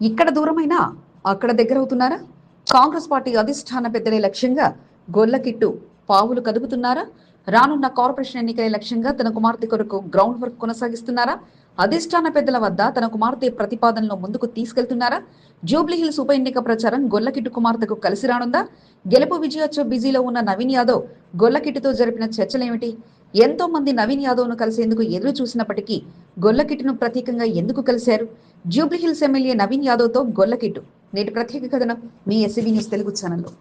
ఇక్కడ దూరమైనా అక్కడ దగ్గర అవుతున్నారా కాంగ్రెస్ పార్టీ అధిష్టాన పెద్దలే లక్ష్యంగా గొల్లకిట్టు పావులు కదుపుతున్నారా? రానున్న కార్పొరేషన్ ఎన్నికల లక్ష్యంగా తన కుమార్తె కొరకు గ్రౌండ్ వర్క్ కొనసాగిస్తున్నారా? అధిష్టాన పెద్దల వద్ద తన కుమార్తె ప్రతిపాదనలో ముందుకు తీసుకెళ్తున్నారా? జూబ్లీ హిల్స్ ఉప ఎన్నిక ప్రచారం గొల్లకిట్టు కుమార్తెకు కలిసి రానుందా? గెలుపు విజయోత్సవ బిజీలో ఉన్న నవీన్ యాదవ్ గొల్లకిట్టుతో జరిపిన చర్చలేమిటి? ఎంతో మంది నవీన్ యాదవ్ను కలిసేందుకు ఎదురు చూసినప్పటికీ గొల్లకిట్టును ప్రత్యేకంగా ఎందుకు కలిశారు? Jubilee hills MLA Naveen Yadav తో గొల్లకిట్టు నేటి ప్రత్యేక కథనం మీ ఎస్సీబీ న్యూస్ తెలుగు ఛానల్లో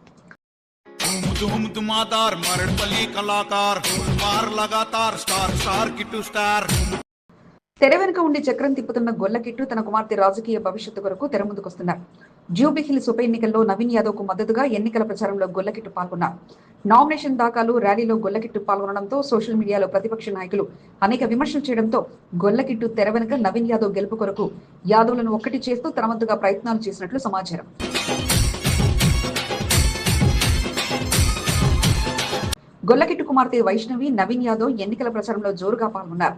धूम धूम धुमादार मरड़पल्ली कलाकार मार लगातार स्टार स्टार किट्टू स्टार తెర వెనుక ఉండి చక్రం తిప్పుతున్న గొల్లకిట్టు తన కుమార్తె రాజకీయ భవిష్యత్తు కొరకు తెర ముందుకొస్తున్నారు జ్యూబిహిల్స్ ఉప ఎన్నికల్లో నవీన్ యాదవ్కు మద్దతుగా ఎన్నికల ప్రచారంలో గొల్లకిట్టు పాల్గొన్నారు. నామినేషన్ దాఖలు ర్యాలీలో గొల్లకిట్టు పాల్గొనడంతో సోషల్ మీడియాలో ప్రతిపక్ష నాయకులు అనేక విమర్శలు చేయడంతో గొల్లకిట్టు తెర వెనుక నవీన్ యాదవ్ గెలుపు కొరకు యాదవ్లను ఒక్కటి చేస్తూ తన వంతుగా ప్రయత్నాలు చేసినట్లు సమాచారం. గొల్లకిట్టు కుమార్తె వైష్ణవి నవీన్ యాదవ్ ఎన్నికల ప్రచారంలో జోరుగా పాల్గొన్నారు.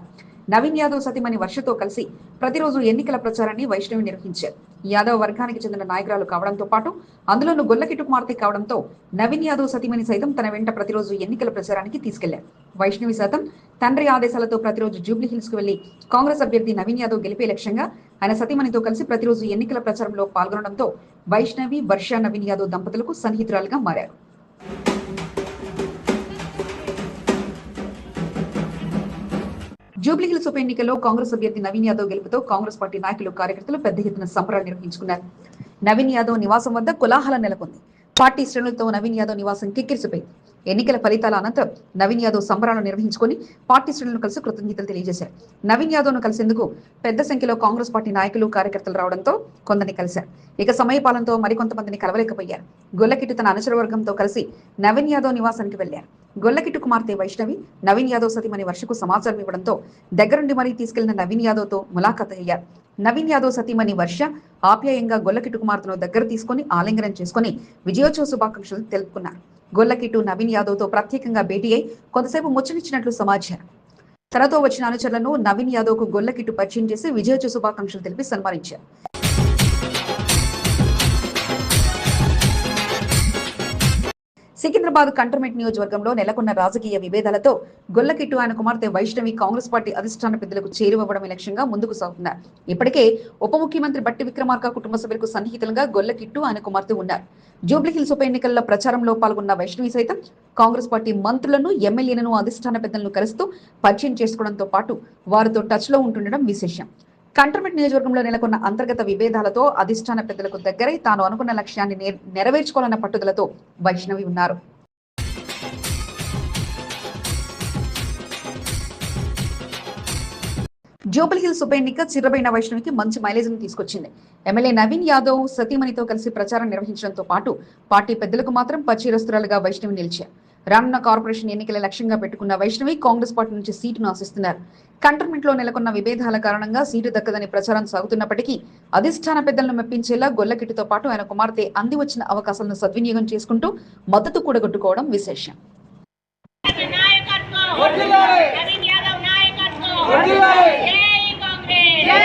నవీన్ యాదవ్ సతీమణి వర్షతో కలిసి ప్రతిరోజు ఎన్నికల ప్రచారాన్ని వైష్ణవి నిర్వహించారు. యాదవ్ వర్గానికి చెందిన నాయకురాలు కావడంతో పాటు అందులోనూ గొల్లకిట్టు కావడంతో నవీన్ యాదవ్ సతీమణి సైతం తన వెంట ప్రతిరోజు ఎన్నికల ప్రచారానికి తీసుకెళ్ళారు. వైష్ణవి సైతం తండ్రి ఆదేశాలతో ప్రతిరోజు జూబ్లీ హిల్స్కు వెళ్ళి కాంగ్రెస్ అభ్యర్థి నవీన్ యాదవ్ గెలిపే లక్ష్యంగా ఆయన సతీమణితో కలిసి ప్రతిరోజు ఎన్నికల ప్రచారంలో పాల్గొనడంతో వైష్ణవి వర్ష నవీన్ యాదవ్ దంపతులకు సన్నిహితురాలుగా మారారు. జూబ్లీ హిల్స్ ఉప ఎన్నికల్లో కాంగ్రెస్ అభ్యర్థి నవీన్ యాదవ్ గెలుపుతో కాంగ్రెస్ పార్టీ నాయకులు కార్యకర్తలు పెద్ద ఎత్తున సంబరాలు నిర్వహించుకున్నారు. నవీన్ యాదవ్ నివాసం వద్ద కులాహలం నెలకొంది. పార్టీ శ్రేణులతో నవీన్ యాదవ్ నివాసం కిక్కిరిసిపోయింది. ఎన్నికల ఫలితాల అనంతరం నవీన్ యాదవ్ సంబరాలు నిర్వహించుకొని పార్టీ శ్రేణులను కలిసి కృతజ్ఞతలు తెలియజేశారు. నవీన్ యాదవ్ను కలిసేందుకు పెద్ద సంఖ్యలో కాంగ్రెస్ పార్టీ నాయకులు కార్యకర్తలు రావడంతో కొందరిని కలిశారు. ఇక సమయపాలనతో మరికొంతమందిని కలవలేకపోయారు. గొల్లకిట్టు తన అనుచర వర్గంతో కలిసి నవీన్ యాదవ్ నివాసానికి వెళ్ళారు గొల్లకిట్టు కుమార్తె వైష్ణవి నవీన్ యాదవ్ సతీమణి వర్షకు సమాచారం ఇవ్వడంతో దగ్గరుండి మరీ తీసుకెళ్ళిన నవీన్ యాదవ్తో ములాఖాత్ అయ్యారు. నవీన్ యాదవ్ సతీమణి వర్ష ఆప్యాయంగా గొల్లకిట్టు కుమార్తెను దగ్గర తీసుకొని ఆలింగనం చేసుకుని విజయోత్సవ శుభాకాంక్షలు తెలుపుకున్నారు. గొల్లకిట్టు నవీన్ యాదవ్తో ప్రత్యేకంగా భేటీ అయి కొంతసేపు ముచ్చనిచ్చినట్లు సమాచారం. తనతో వచ్చిన అనుచరులను నవీన్ యాదవ్కు గొల్లకిట్టు పరిచయం చేసి విజయోత్సవ శుభాకాంక్షలు తెలిపి సన్మానించారు. సికింద్రాబాద్ కంటర్మెంట్ నియోజకవర్గంలో నెలకొన్న రాజకీయ విభేదాలతో గొల్లకిట్టు ఆయన కుమార్తె వైష్ణవి కాంగ్రెస్ పార్టీ అధిష్టాన పెద్దలకు చేరువవ్వడమే లక్ష్యంగా ముందుకు సాగుతున్నారు ఇప్పటికే ఉప ముఖ్యమంత్రి బట్టి విక్రమార్క కుటుంబ సభ్యులకు సన్నిహితులుగా గొల్లకిట్టు ఆయన కుమార్తె ఉన్నారు. జూబ్లీహిల్స్ ఉప ఎన్నికల్లో ప్రచారంలో పాల్గొన్న వైష్ణవి సైతం కాంగ్రెస్ పార్టీ మంత్రులను ఎమ్మెల్యేలను అధిష్టాన పెద్దలను కలుస్తూ పరిచయం చేసుకోవడంతో పాటు వారితో టచ్లో ఉంటుండడం విశేషం. కంటర్మెంట్ నియోజకవర్గంలో నెలకొన్న అంతర్గత విభేదాలతో అధిష్టాన పెద్దలకు దగ్గరై తాను అనుకున్న లక్ష్యాన్ని నెరవేర్చుకోవాలన్న పట్టుదలతో వైష్ణవి ఉన్నారు. జూబల్ హిల్స్ ఉప ఎన్నిక చిర్రబైన వైష్ణవికి మంచి మైలేజ్ తీసుకొచ్చింది. ఎమ్మెల్యే నవీన్ యాదవ్ సతీమణితో కలిసి ప్రచారం నిర్వహించడంతో పాటు పార్టీ పెద్దలకు మాత్రం పచ్చిరస్తురాలుగా వైష్ణవి నిలిచారు. రానున్న కార్పొరేషన్ ఎన్నికల లక్ష్యంగా పెట్టుకున్న వైష్ణవి కాంగ్రెస్ పార్టీ నుంచి సీటును ఆశిస్తున్నారు. కంటర్మెంట్లో నెలకొన్న విభేదాల కారణంగా సీటు దక్కదని ప్రచారం సాగుతున్నప్పటికీ అధిష్టాన పెద్దలను మెప్పించేలా గొల్లకిటితో పాటు ఆయన కుమార్తె అంది వచ్చిన అవకాశాలను సద్వినియోగం చేసుకుంటూ మద్దతు కూడగొట్టుకోవడం విశేషం. నాయకత్వం నవీన్ యాదవ్ నాయకత్వం జై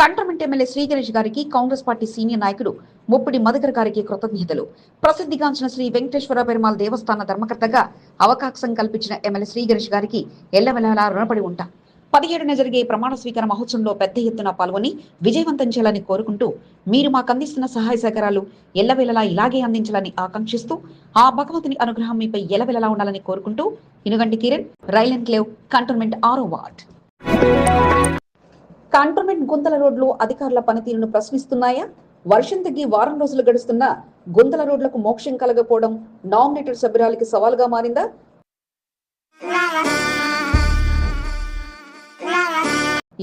కాంగ్రెస్ ఎమ్మెల్యే శ్రీ గణేష్ గారికి కాంగ్రెస్ పార్టీ సీనియర్ నాయకుడు ముప్పిడి మధుకర్ గారికి కృతజ్ఞతలు. ప్రసిద్ధిగాంచిన శ్రీ వెంకటేశ్వర పెరుమాల్ దేవస్థాన ధర్మకర్తగా అవకాశం కల్పించిన ఎమ్మెల్యే శ్రీ గణేష్ గారికి ఎల్లవెల్లలా రుణపడి ఉంటా. పదిహేడున జరిగే ప్రమాణ స్వీకార మహోత్సవంలో పెద్ద ఎత్తున పాల్గొని విజయవంతం చేయాలని కోరుకుంటూ మీరు మాకు అందిస్తున్న సహాయ సహకారాలు ఎల్లవేళలా ఇలాగే అందించాలని ఆకాంక్షిస్తూ ఆ భగవంతుని అనుగ్రహం మీపై ఎల్లవెల్లలా ఉండాలని కోరుకుంటూ Inuganti Kiran rail enclave cantonment ఆరో వార్డ్. కంటోన్మెంట్ గుంతల రోడ్లు అధికారుల పనితీరును ప్రశ్నిస్తున్నాయా? వర్షం తగ్గి వారం రోజులు గడుస్తున్న గుంతల రోడ్లకు మోక్షం కలగకపోవడం నామినేటెడ్ సభ్యురాలకి సవాల్గా మారిందా?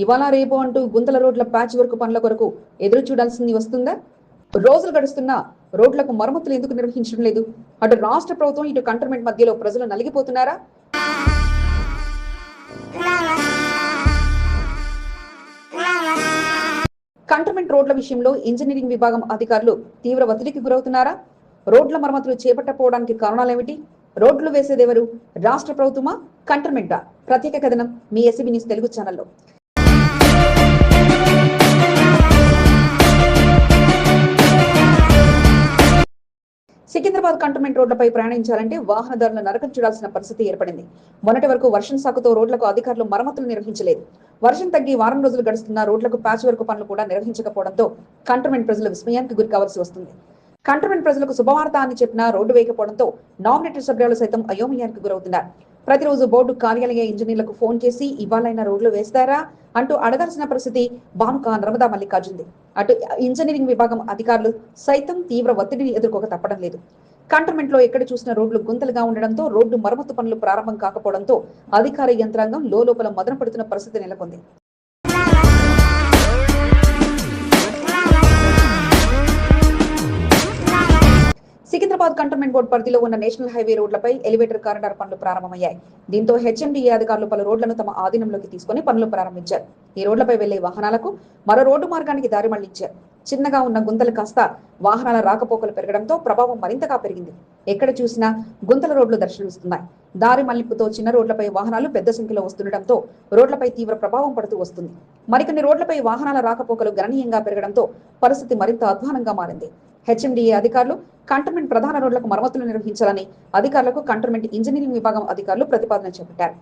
ఇవాళ రేపు అంటూ గుంతల రోడ్ల ప్యాచ్ వర్క్ పనుల కొరకు ఎదురు చూడాల్సింది వస్తుందా? రోజులు గడుస్తున్న రోడ్లకు మరమ్మతులు ఎందుకు నిర్వహించడం లేదు? అటు రాష్ట్ర ప్రభుత్వం ఇటు కంటోన్మెంట్ మధ్యలో ప్రజలు నలిగిపోతున్నారా? కంటోన్మెంట్ రోడ్ల విషయంలో ఇంజనీరింగ్ విభాగం అధికారులు తీవ్ర ఒత్తిడికి గురవుతున్నారా? రోడ్ల మరమ్మతులు చేపట్టకపోవడానికి కారణాలేమిటి? రోడ్లు వేసేదెవరు రాష్ట్ర ప్రభుత్వమా? కంటోన్మెంటా ప్రత్యేక కథనం మీ ఎస్సీబీ న్యూస్ తెలుగు ఛానల్లో. సికింద్రాబాద్ కంటోన్మెంట్ రోడ్లపై ప్రయాణించాలంటే వాహనదారులు నరకం చూడాల్సిన పరిస్థితి ఏర్పడింది. మొన్నటి వరకు వర్షం సాకుతో రోడ్లకు అధికారులు మరమ్మతులు నిర్వహించలేదు. వర్షం తగ్గి వారం రోజులు గడుస్తున్న రోడ్లకు ప్యాచ్ వర్క్ పనులు కూడా నిర్వహించకపోవడంతో కంటోన్మెంట్ ప్రజలు విస్మయానికి గురి కావాల్సి వస్తుంది. కంటోన్మెంట్ ప్రజలకు శుభవార్త అని చెప్పినా రోడ్డు వేయకపోవడంతో నామినేటెడ్ సభ్యులు సైతం అయోమయానికి గురవుతున్నారు. ప్రతిరోజు బోర్డు కార్యాలయ ఇంజనీర్లకు ఫోన్ చేసి ఇవాళైనా రోడ్లు వేస్తారా అంటూ అడగాల్సిన పరిస్థితి భానుక నర్మదా మల్లికార్జుంది అటు ఇంజనీరింగ్ విభాగం అధికారులు సైతం తీవ్ర ఒత్తిడిని ఎదుర్కోక తప్పడం లేదు. కంటోన్మెంట్లో ఎక్కడ చూసిన రోడ్లు గుంతలుగా ఉండడంతో రోడ్డు మరమ్మతు పనులు ప్రారంభం కాకపోవడంతో అధికార యంత్రాంగం లోపల మదన పడుతున్న పరిస్థితి నెలకొంది. హైదరాబాద్ కంటోన్మెంట్ బోర్డు పరిధిలో ఉన్న నేషనల్ హైవే రోడ్లపై ఎలివేటర్ కారిడార్ పనులు ప్రారంభమయ్యాయి. దీంతో హెచ్ఎండిఏ అధికారులు పలు రోడ్లను తమ ఆధీనంలోకి తీసుకుని పనులు ప్రారంభించారు. ఈ రోడ్లపై వెళ్ళే వాహనాలకు మరో రోడ్డు మార్గానికి దారి మళ్ళించారు. చిన్నగా ఉన్న గుంతలు కాస్త వాహనాల రాకపోకలు పెరగడంతో ప్రభావం మరింతగా పెరిగింది. ఎక్కడ చూసినా గుంతల రోడ్లు దర్శనమిస్తున్నాయి. దారి మళ్ళింపుతో చిన్న రోడ్లపై వాహనాలు పెద్ద సంఖ్యలో వస్తుండటంతో రోడ్లపై తీవ్ర ప్రభావం పడుతూ వస్తుంది. మరికొన్ని రోడ్లపై వాహనాల రాకపోకలు గణనీయంగా పెరగడంతో పరిస్థితి మరింత అధ్వానంగా మారింది. హెచ్ఎండిఏ అధికారులు కంటోన్మెంట్ ప్రధాన రోడ్లకు మరమ్మతులు నిర్వహించాలని అధికారులకు కంటోన్మెంట్ ఇంజనీరింగ్ విభాగం అధికారులు ప్రతిపాదన చేపట్టారు.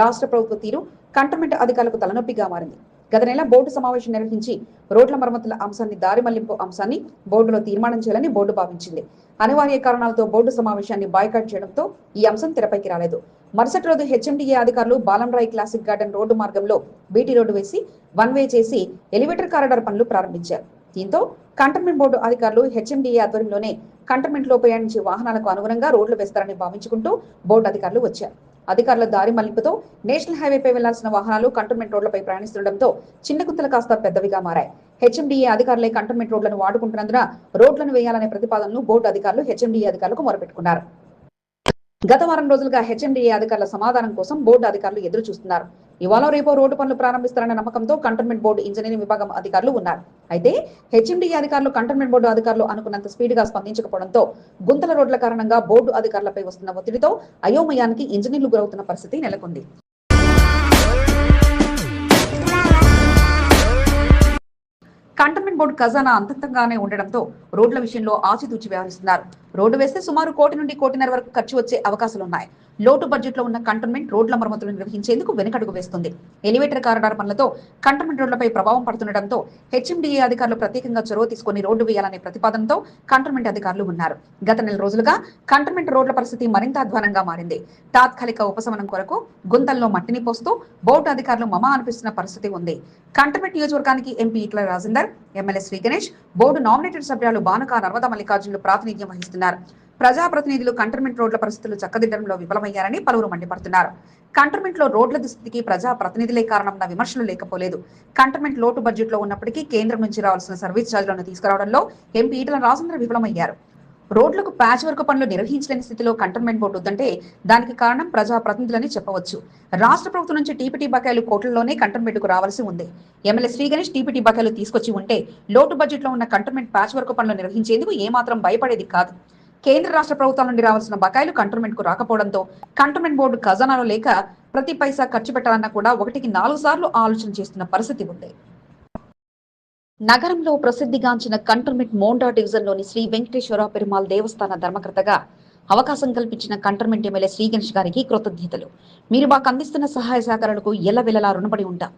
రాష్ట్ర ప్రభుత్వ తీరు కంటోన్మెంట్ అధికారులకు తలనొప్పిగా మారింది. గత నెల బోర్డు సమావేశం నిర్వహించి రోడ్ల మరమ్మతుల అంశాన్ని దారి మళ్ళింపు అంశాన్ని బోర్డులో తీర్మానం చేయాలని బోర్డు భావించింది. అనివార్య కారణాలతో బోర్డు సమావేశాన్ని బాయ్కాట్ చేయడంతో ఈ అంశం తెరపైకి రాలేదు. మరుసటి రోజు హెచ్ఎండిఏ అధికారులు బాలంరాయ్ క్లాసిక్ గార్డెన్ రోడ్డు మార్గంలో బీటీ రోడ్డు వేసి వన్ వే చేసి ఎలివేటర్ కారిడార్ పనులు ప్రారంభించారు. దీంతో కంటోన్మెంట్ బోర్డు అధికారులు హెచ్ఎండిఏ ఆధ్వర్యంలోనే కంటోన్మెంట్లో ప్రయాణించే వాహనాలకు అనుగుణంగా రోడ్లు వేస్తారని భావించుకుంటూ బోర్డు అధికారులు వచ్చారు. అధికారుల దారి మళ్ళింపుతో నేషనల్ హైవేపై వెళ్ళాల్సిన వాహనాలు కంటోన్మెంట్ రోడ్లపై ప్రయాణిస్తుండటంతో చిన్న గుంతలు కాస్త పెద్దవిగా మారాయి. హెచ్ఎండిఏ అధికారులే కంటోన్మెంట్ రోడ్లను వాడుకుంటున్నందున రోడ్లను వేయాలనే ప్రతిపాదనను బోర్డు అధికారులు హెచ్ఎండిఏ అధికారులకు మొరపెట్టుకున్నారు. గత వారం రోజులుగా హెచ్ఎండిఏ అధికారుల సమాధానం కోసం బోర్డు అధికారులు ఎదురు చూస్తున్నారు ఇవాళ రేపో రోడ్డు పనులు ప్రారంభిస్తారన్న నమ్మకంతో కంటోన్మెంట్ బోర్డు ఇంజనీరింగ్ విభాగం అధికారులు ఉన్నారు. అయితే హెచ్ఎండిఏ అధికారులు కంటోన్మెంట్ బోర్డు అధికారులు అనుకున్నంత స్పీడ్గా స్పందించకపోవడంతో గుంతల రోడ్ల కారణంగా బోర్డు అధికారులపై వస్తున్న ఒత్తిడితో అయోమయానికి ఇంజనీర్లు గురవుతున్న పరిస్థితి నెలకొంది. కంటోన్మెంట్ బోర్డు ఖజానా అంతంతంగానే ఉండడంతో రోడ్ల విషయంలో ఆచితూచి వ్యవహరిస్తున్నారు. రోడ్డు వేస్తే సుమారు కోటి నుండి కోటిన్నర వరకు ఖర్చు వచ్చే అవకాశాలున్నాయి లోటు బడ్జెట్లో ఉన్న కంటోన్మెంట్ రోడ్ల మరమ్మతులు నిర్వహించేందుకు వెనుకడుగు వేస్తుంది. ఎలివేటర్ కారిడార్ పనులతో కంటోన్మెంట్ రోడ్లపై ప్రభావం పడుతుండటంతో హెచ్ఎండిఏ అధికారులు ప్రత్యేకంగా చొరవ తీసుకుని రోడ్డు వేయాలనే ప్రతిపాదనతో కంటోన్మెంట్ అధికారులు ఉన్నారు. గత నెల రోజులుగా కంటోన్మెంట్ రోడ్ల పరిస్థితి మరింత అధ్వానంగా మారింది. తాత్కాలిక ఉపశమనం కొరకు గుంతల్లో మట్టిని పోస్తూ బోర్డు అధికారులు మమ అనిపిస్తున్న పరిస్థితి ఉంది. కంటోన్మెంట్ నియోజకవర్గానికి MP Itla Rajender MLA Shri Ganesh board nominated సభ్యులు బానక నర్మదా మల్లికార్జునులు ప్రాతినిధ్యం వహిస్తున్నారు. ప్రజాప్రతినిధులు కంటర్మెంట్ రోడ్ల పరిస్థితులు చక్కదిద్దడంలో విఫలమయ్యారని పలువురు మండిపడుతున్నారు. కంటర్మెంట్లో రోడ్ల దుస్థితికి ప్రజా ప్రతినిధులే కారణమన్న విమర్శలు లేకపోలేదు. కంటర్మెంట్ లోటు బడ్జెట్లో ఉన్నప్పటికీ కేంద్రం నుంచి రావాల్సిన సర్వీస్ ఛార్జీలను తీసుకురావడంలో ఎంపీ ఈటల రాజేంద్ర విఫలమయ్యారు. రోడ్లకు ప్యాచ్ వర్క్ పనులు నిర్వహించలేని స్థితిలో కంటోన్మెంట్ బోర్డు ఉందంటే దానికి కారణం ప్రజా ప్రతినిధులని చెప్పవచ్చు. రాష్ట్ర ప్రభుత్వం నుంచి టీపీటీ బకాయిలు కోట్లలోనే కంటోన్మెంట్కు రావాల్సి ఉంది. ఎమ్మెల్యే శ్రీ గణేష్ టీపీటీ బకాయిలు తీసుకొచ్చి ఉంటే లోటు బడ్జెట్లో ఉన్న కంటోన్మెంట్ ప్యాచ్ వర్క్ పనులు నిర్వహించేందుకు ఏమాత్రం భయపడేది కాదు. కేంద్ర రాష్ట్ర ప్రభుత్వాల నుండి రావాల్సిన బకాయిలు కంటోన్మెంట్కు రాకపోవడంతో కంటోన్మెంట్ బోర్డు ఖజానాలో లేక ప్రతి పైసా ఖర్చు పెట్టాలన్నా కూడా ఒకటికి నాలుగు సార్లు ఆలోచన చేస్తున్న పరిస్థితి ఉంది. నగరంలో ప్రసిద్ధిగాంచిన కంటోన్మెంట్ మోండా డివిజన్లోని శ్రీ వెంకటేశ్వర పెరుమాల్ దేవస్థాన ధర్మకర్తగా అవకాశం కల్పించిన కంటోన్మెంట్ ఎమ్మెల్యే శ్రీ గణేష్ గారికి కృతజ్ఞతలు. మీరు మాకు అందిస్తున్న సహాయ సహకారాలకు ఎల్లవెల్లలా రుణపడి ఉంటాం.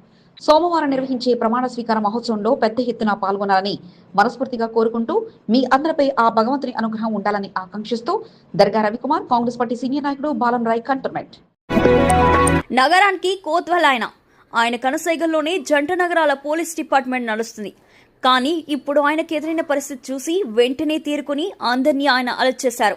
సోమవారం నిర్వహించే ప్రమాణ స్వీకార మహోత్సవంలో పెద్ద ఎత్తున పాల్గొనాలని మనస్ఫూర్తిగా కోరుకుంటూ మీ అందరిపై ఆ భగవంతుని అనుగ్రహం ఉండాలని ఆకాంక్షిస్తూ Darga Ravikumar Congress party senior నాయకుడు బాలం రాయ్ కంటోన్మెంట్ నగరానికి కోత్వల్ ఆయన ఆయన కనుసైగల్లోనే జంట నగరాల పోలీస్ డిపార్ట్మెంట్ నడుస్తుంది. కానీ ఇప్పుడు ఆయనకు ఎదురైన పరిస్థితి చూసి వెంటనే తీరుకుని అందరినీ ఆయన అలర్ట్ చేశారు.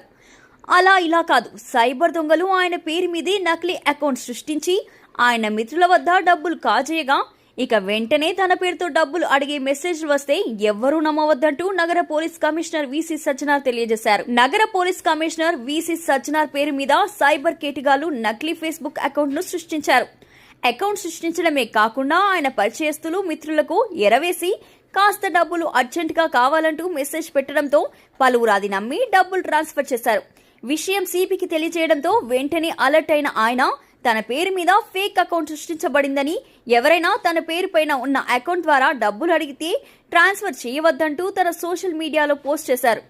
అలా ఇలా కాదు. సైబర్ దొంగలు ఆయన పేరు మీదే నకిలీ అకౌంట్ సృష్టించి ఆయన మిత్రుల వద్ద డబ్బులు కాజేయగా ఇక వెంటనే తన పేరుతో డబ్బులు అడిగే మెసేజ్ వస్తే ఎవ్వరూ నమ్మవద్దంటూ నగర పోలీస్ కమిషనర్ విసి సజ్జనార్ తెలియజేశారు. నగర పోలీస్ కమిషనర్ విసి సజ్జనార్ పేరు మీద సైబర్ కేటిగాలు నకిలీ ఫేస్బుక్ అకౌంట్ను సృష్టించారు. అకౌంట్ సృష్టించడమే కాకుండా ఆయన పరిచయస్తులు మిత్రులకు ఎరవేసి కాస్త డబ్బులు అర్జెంటుగా కావాలంటూ మెసేజ్ పెట్టడంతో పలువురు అది నమ్మి డబ్బులు ట్రాన్స్ఫర్ చేశారు. విషయం సిపికి తెలియజేయడంతో వెంటనే అలర్ట్ అయిన ఆయన తన పేరు మీద ఫేక్ అకౌంట్ సృష్టించబడిందని ఎవరైనా తన పేరు పైన ఉన్న అకౌంట్ ద్వారా డబ్బులు అడిగితే ట్రాన్స్ఫర్ చేయవద్దంటూ తన సోషల్ మీడియాలో పోస్ట్ చేశారు.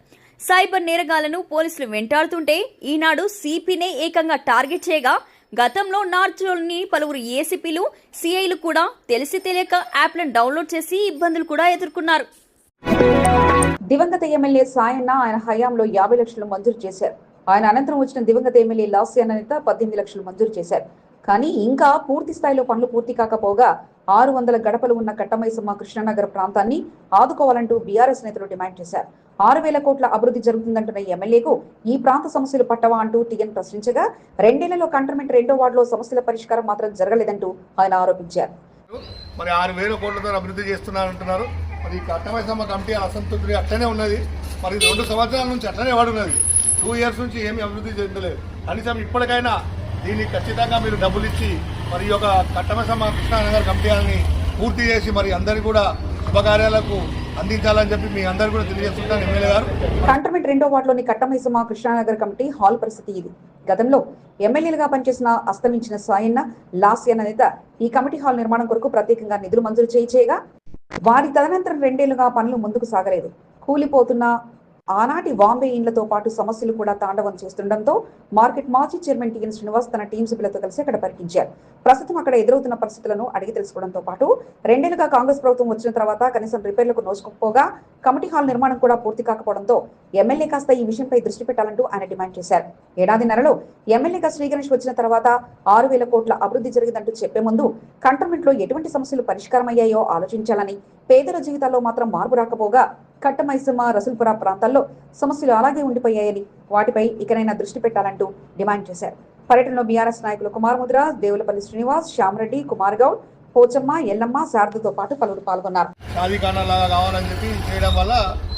సైబర్ నేరగాళ్ళను పోలీసులు వెంటాడుతుంటే ఈనాడు సిపినే ఏకంగా టార్గెట్ చేయగా గతంలో నార్త్లోని పలువురు ఏసీపీలు సిఐలు కూడా తెలిసి తెలియక యాప్లను డౌన్లోడ్ చేసి ఇబ్బందులు కూడా ఎదుర్కొన్నారు. దివంగత ఎమ్మెల్యే సాయన్న ఆయన హయాంలో యాభై లక్షలు మంజూరు చేశారు. ఆయన అనంతరం వచ్చిన దివంగత ఎమ్మెల్యే లాస్యాన నేత పద్దెనిమిది లక్షలు మంజూరు చేశారు. కానీ ఇంకా పూర్తి స్థాయిలో పనులు పూర్తి కాకపోగా ఆరు వందల గడపలు ఉన్న కట్టమైసమ్మ కృష్ణానగర్ ప్రాంతాన్ని ఆదుకోవాలంటూ బీఆర్ఎస్ నేతలు డిమాండ్ చేశారు. ఆరు వేల కోట్ల అభివృద్ధి జరుగుతుందంటున్న ఎమ్మెల్యేకు ఈ ప్రాంత సమస్యలు పట్టవా అంటూ టీఎన్ ప్రశ్నించగా రెండేళ్ళలో కంటోన్మెంట్ రెండో వార్డులో సమస్యల పరిష్కారం మాత్రం జరగలేదంటూ ఆయన ఆరోపించారు. మరి ఆరు వేల కోట్లతో అభివృద్ధి చేస్తున్నారంటున్నారు. మరి కట్టమైసమ్మ కమిటీ అసంతృప్తి అట్లనే ఉన్నది. మరి రెండు సంవత్సరాల నుంచి అట్లనే వాడున్నది. టూ ఇయర్స్ నుంచి ఏమి అభివృద్ధి చెందలేదు. కనీసం ఇప్పటికైనా దీన్ని ఖచ్చితంగా మీరు డబ్బులు ఇచ్చి మరి ఈ యొక్క కట్టమైసమ్మ కృష్ణానగర్ కమిటీలని పూర్తి చేసి మరి అందరికీ కూడా శుభకార్యాలకు అందించాలని చెప్పి మీ అందరు కూడా తెలియజేస్తుంటాను ఎమ్మెల్యే గారు. రెండో వార్డులోని కట్టమైసమ కృష్ణానగర్ కమిటీ హాల్ పరిస్థితి ఇది. గతంలో ఎమ్మెల్యేలుగా పనిచేసిన అస్తమించిన సాయన్న లాస్యన్న నేత ఈ కమిటీ హాల్ నిర్మాణం కొరకు ప్రత్యేకంగా నిధులు మంజూరు చేయి చేయగా వారి తదనంతరం రెండేళ్ళుగా పనులు ముందుకు సాగలేదు. కూలిపోతున్న ఆనాటి బాంబే ఇండ్లతో పాటు సమస్యలు కూడా తాండవం చేస్తుండటంతో మార్కెట్ మాజీ చైర్మన్ టిఎన్ శ్రీనివాస్ తన టీం సభ్యులతో కలిసి అక్కడ పర్యటించారు ప్రస్తుతం అక్కడ ఎదురవుతున్న పరిస్థితులను అడిగి తెలుసుకోవడంతో పాటు రెండేళ్ళుగా కాంగ్రెస్ ప్రభుత్వం వచ్చిన తర్వాత కనీసం రిపేర్లకు నోచుకోకపోగా కమిటీ హాల్ నిర్మాణం కూడా పూర్తి కాకపోవడంతో ఎమ్మెల్యే కాస్త ఈ విషయంపై దృష్టి పెట్టాలంటూ ఆయన డిమాండ్ చేశారు. ఏడాదిన్నరలో ఎమ్మెల్యేగా శ్రీగణేష్ వచ్చిన తర్వాత ఆరు వేల కోట్ల అభివృద్ధి జరిగిందంటూ చెప్పే ముందు కంటోన్మెంట్లో ఎటువంటి సమస్యలు పరిష్కారమయ్యాయో ఆలోచించాలని పేదల జీవితాల్లో మాత్రం మార్పు రాకపోగా కట్టమైసమ్మ రసుల్పుర ప్రాంతాల్లో సమస్యలు అలాగే ఉండిపోయాయని వాటిపై ఇకనైనా దృష్టి పెట్టాలంటూ డిమాండ్ చేశారు. పర్యటనలో బీఆర్ఎస్ నాయకులు కుమార్ ముద్ర దేవులపల్లి శ్రీనివాస్ శ్యామరెడ్డి కుమార్ గౌడ్ పోచమ్మ ఎల్లమ్మ శారదతో పాటు పలువురు పాల్గొన్నారు. షాదీఖానా కావాలని చెప్పి చేయడం వల్ల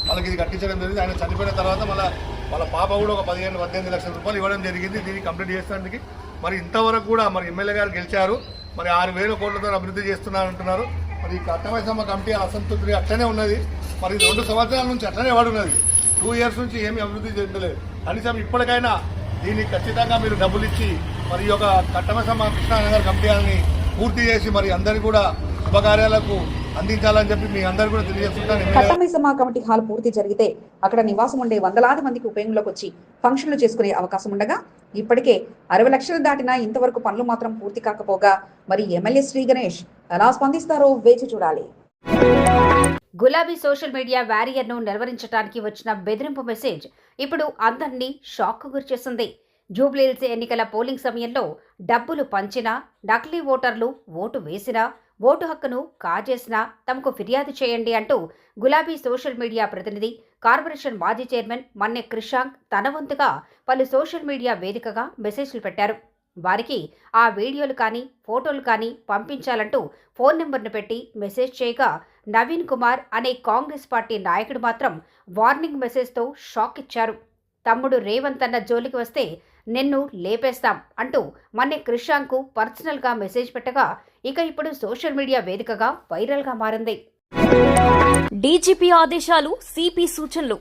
వాళ్ళకి ఇది కట్టించడం జరిగింది. ఆయన చనిపోయిన తర్వాత మళ్ళీ వాళ్ళ పాప కూడా ఒక పదిహేను పద్దెనిమిది లక్షల రూపాయలు ఇవ్వడం జరిగింది. దీన్ని కంప్లీట్ చేసేందుకు మరి ఇంతవరకు కూడా మరి ఎమ్మెల్యే గారు గెలిచారు. మరి ఆరు వేల కోట్లతో అభివృద్ధి చేస్తున్నారంటున్నారు మరి ఈ కట్టమైసమ్మ కమిటీ అసంతృప్తి అట్లనే ఉన్నది. మరి రెండు సంవత్సరాల నుంచి అట్లనే వాడున్నది. టూ ఇయర్స్ నుంచి ఏమీ అభివృద్ధి చెందలేదు. కనీసం ఇప్పటికైనా దీన్ని ఖచ్చితంగా మీరు డబ్బులు ఇచ్చి మరి ఈ యొక్క కట్టమైసమ్మ కృష్ణానగర్ కమిటీలని పూర్తి చేసి మరి అందరికీ కూడా శుభకార్యాలకు అందించాలని చెప్పి మీ అందరూ కూడా తెలియజేస్తుంటాను కమిటీ హాల్ పూర్తి జరిగితే అక్కడ నివాసం ఉండే వందలాది మందికి ఉపయోగంలోకి వచ్చి ఫంక్షన్లు చేసుకునే అవకాశం ఉండగా ఇప్పటికే అరవై లక్షలు దాటినా ఇంతవరకు పనులు మాత్రం పూర్తి కాకపోగా మరి ఎమ్మెల్యే శ్రీ గణేష్ ఎలా స్పందిస్తారో వేచి చూడాలి. గులాబీ సోషల్ మీడియా వారియర్ను నిర్వహించడానికి వచ్చిన బెదిరింపు మెసేజ్ ఇప్పుడు అందరినీ షాక్ గురిచేసింది. జూబ్లీహిల్స్ ఎన్నికల పోలింగ్ సమయంలో డబ్బులు పంచినా నకిలీ ఓటర్లు ఓటు వేసినా ఓటు హక్కును కాజేసినా తమకు ఫిర్యాదు చేయండి అంటూ గులాబీ సోషల్ మీడియా ప్రతినిధి కార్పొరేషన్ మాజీ చైర్మన్ మన్నె క్రిషాంక్ తన వంతుగా పలు సోషల్ మీడియా వేదికగా మెసేజ్లు పెట్టారు. వారికి ఆ వీడియోలు కానీ ఫోటోలు కానీ పంపించాలంటూ ఫోన్ నెంబర్ను పెట్టి మెసేజ్ చేయగా నవీన్ కుమార్ అనే కాంగ్రెస్ పార్టీ నాయకుడు మాత్రం వార్నింగ్ మెసేజ్తో షాక్ ఇచ్చారు. తమ్ముడు రేవంత్ అన్న జోలికి వస్తే నిన్ను లేపేస్తాం అంటూ మొన్నే క్రిషాంక్కు పర్సనల్గా మెసేజ్ పెట్టగా ఇక ఇప్పుడు సోషల్ మీడియా వేదికగా వైరల్గా మారింది. డీజీపీ ఆదేశాలు సిపి సూచనలు.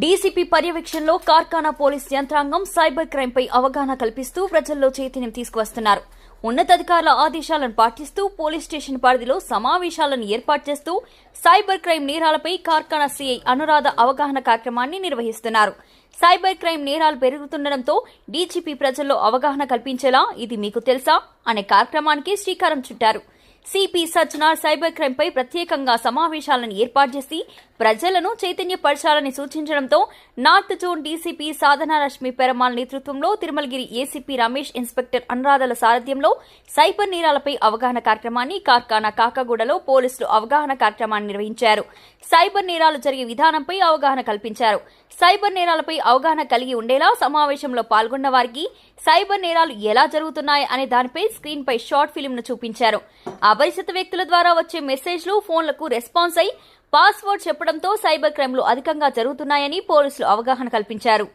డీసీపీ పర్యవేక్షణలో కార్ఖానా పోలీస్ యంత్రాంగం సైబర్ క్రైమ్ పై అవగాహన కల్పిస్తూ ప్రజల్లో చైతన్యం తీసుకువస్తున్నారు. ఉన్నతాధికారుల ఆదేశాలను పాటిస్తూ పోలీస్ స్టేషన్ పరిధిలో సమావేశాలను ఏర్పాటు చేస్తూ సైబర్ క్రైమ్ నేరాలపై కార్ఖానా సీఐ అనురాధ అవగాహన కార్యక్రమాన్ని నిర్వహిస్తున్నారు. సైబర్ క్రైమ్ నేరాలు పెరుగుతుండటంతో డీజీపీ ప్రజల్లో అవగాహన కల్పించేలా ఇది మీకు తెలుసా? అనే కార్యక్రమానికి శ్రీకారం చుట్టారు. సిపి సజ్జనార్ సైబర్ క్రైమ్ పై ప్రత్యేకంగా సమావేశాలను ఏర్పాటు చేసి ప్రజలను చైతన్యపరచాలని సూచించడంతో north zone DCP Sadhana Rashmi Perumal నేతృత్వంలో తిరుమలగిరి ఏసీపీ రమేష్ ఇన్స్పెక్టర్ అనురాధల సారథ్యంలో సైబర్ నేరాలపై అవగాహన కార్యక్రమాన్ని కార్ఖానా కాకగూడలో పోలీసులు అవగాహన కార్యక్రమాన్ని నిర్వహించారు. సైబర్ నేరాలు జరిగే విధానంపై అవగాహన కల్పించారు. సైబర్ నేరాలపై అవగాహన కలిగి ఉండేలా సమావేశంలో పాల్గొన్న వారికి సైబర్ నేరాలు ఎలా జరుగుతున్నాయి అనే దానిపై స్క్రీన్పై షార్ట్ ఫిలింను చూపించారు. అపరిచిత వ్యక్తుల ద్వారా వచ్చే మెసేజ్లు ఫోన్లకు రెస్పాన్స్ అయి పాస్వర్డ్ చెప్పడంతో సైబర్ క్రైమ్లు అధికంగా జరుగుతున్నాయని పోలీసులు అవగాహన కల్పించారు.